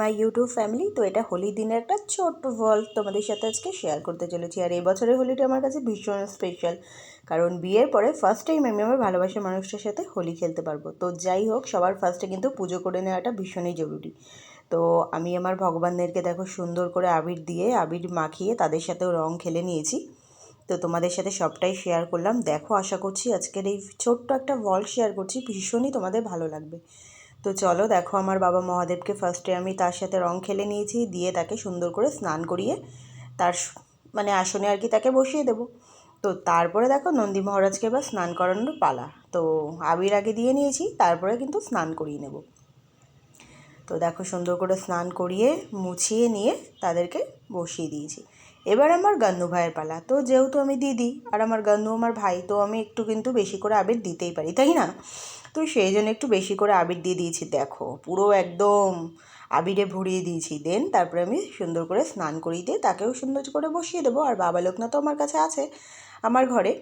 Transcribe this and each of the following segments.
My YouTube family তো এটা হোলির দিনের একটা ছোট্ট ভল তোমাদের সাথে আজকে শেয়ার করতে চলেছি। আর এই বছরের হোলিটা আমার কাছে ভীষণ স্পেশাল কারণ বিয়ের পরে ফার্স্ট টাইম আমি আমার ভালোবাসার মানুষটার সাথে হোলি খেলতে পারব। তো যাই হোক, সবার ফার্স্টে কিন্তু পুজো করে নেওয়াটা ভীষণই জরুরি। তো আমি আমার ভগবানদেরকে দেখো সুন্দর করে আবির দিয়ে, আবির মাখিয়ে তাদের সাথেও রং খেলে নিয়েছি। তো তোমাদের সাথে সবটাই শেয়ার করলাম। দেখো, আশা করছি আজকের এই ছোট্ট একটা ভল শেয়ার করছি, ভীষণই তোমাদের ভালো লাগবে। তো চলো দেখো আমার বাবা মহাদেবকে ফার্স্টে আমি তার সাথে রং খেলে নিয়েছি, দিয়ে তাকে সুন্দর করে স্নান করিয়ে তার মানে আসনে আর কি তাকে বসিয়ে দেবো। তো তারপরে দেখো নন্দী মহারাজকে এবার স্নান করানোর পালা। তো আবির আগে দিয়ে নিয়েছি, তারপরে কিন্তু স্নান করিয়ে নেব। তো দেখো সুন্দর করে স্নান করিয়ে মুছিয়ে নিয়ে তাদেরকে বসিয়ে দিয়েছি। এবার আমার গান্নু ভাইয়ের পালা। তো যেহেতু আমি দিদি আর আমার গান্নু আমার ভাই, তো আমি একটু কিন্তু বেশি করে আবির দিতেই পারি, তাই না? তো সেই জন্য একটু বেশি করে আবির দিয়ে দিয়েছি, দেখো। পুরো একদম আবিরে ভরিয়ে দিয়েছি। দেন তারপরে আমি সুন্দর করে স্নান করিয়ে দিয়ে তাকেও সুন্দর করে বসিয়ে দেবো। আর বাবা লোকনা তো আমার কাছে আছে, আমার ঘরে।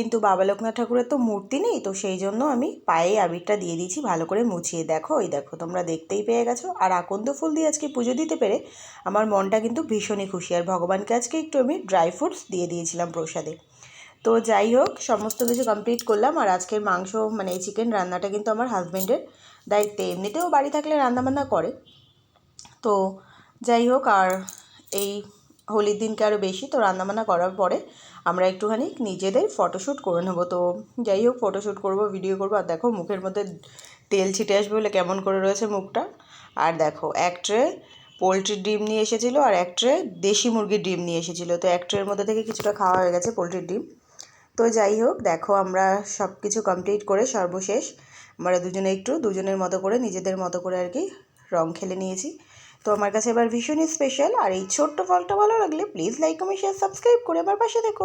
কিন্তু বাবা লোকনাথ ঠাকুরের তো মূর্তি নেই, তো সেই জন্য আমি পায়ে আবিরটা দিয়ে দিয়েছি, ভালো করে মুছিয়ে। দেখো ওই দেখো, তোমরা দেখতেই পেয়ে গেছো। আর আকন্দ ফুল দিয়ে আজকে পুজো দিতে পেরে আমার মনটা কিন্তু ভীষণই খুশি। আর ভগবানকে আজকে একটু আমি ড্রাই ফ্রুটস দিয়ে দিয়েছিলাম প্রসাদে। তো যাই হোক, সমস্ত কিছু কমপ্লিট করলাম। আর আজকের মাংস মানে চিকেন রান্নাটা কিন্তু আমার হাজব্যান্ডের দায়িত্বে। এমনিতেও বাড়ি থাকলে রান্নাবান্না করে। তো যাই হোক, আর এই হোলির দিনকে আরও বেশি তো রান্নাবান্না করার পরে আমরা একটুখানি নিজেদের ফটোশ্যুট করে নেব। তো যাই হোক ফটোশ্যুট করব ভিডিও করব। আর দেখো, মুখের মধ্যে তেল ছিটে আসবে বলে কেমন করে রয়েছে মুখটা। আর দেখো, এক ট্রে পোলট্রির ডিম নিয়ে এসেছিল আর এক ট্রে দেশি মুরগির ডিম নিয়ে এসেছিল। তো এক ট্রের মধ্যে থেকে কিছুটা খাওয়া হয়ে গেছে পোলট্রির ডিম। তো যাই হোক, দেখো আমরা সব কিছু কমপ্লিট করে সর্বশেষ আমরা দুজনে একটু দুজনের মতো করে, নিজেদের মতো করে আর কি রং খেলে নিয়েছি। তো আমার কাছে এবার ভীষণই স্পেশাল আর এই ছোট্ট ফলটা ভালো লাগলে please like comment share subscribe করে আমার পাশে দেখো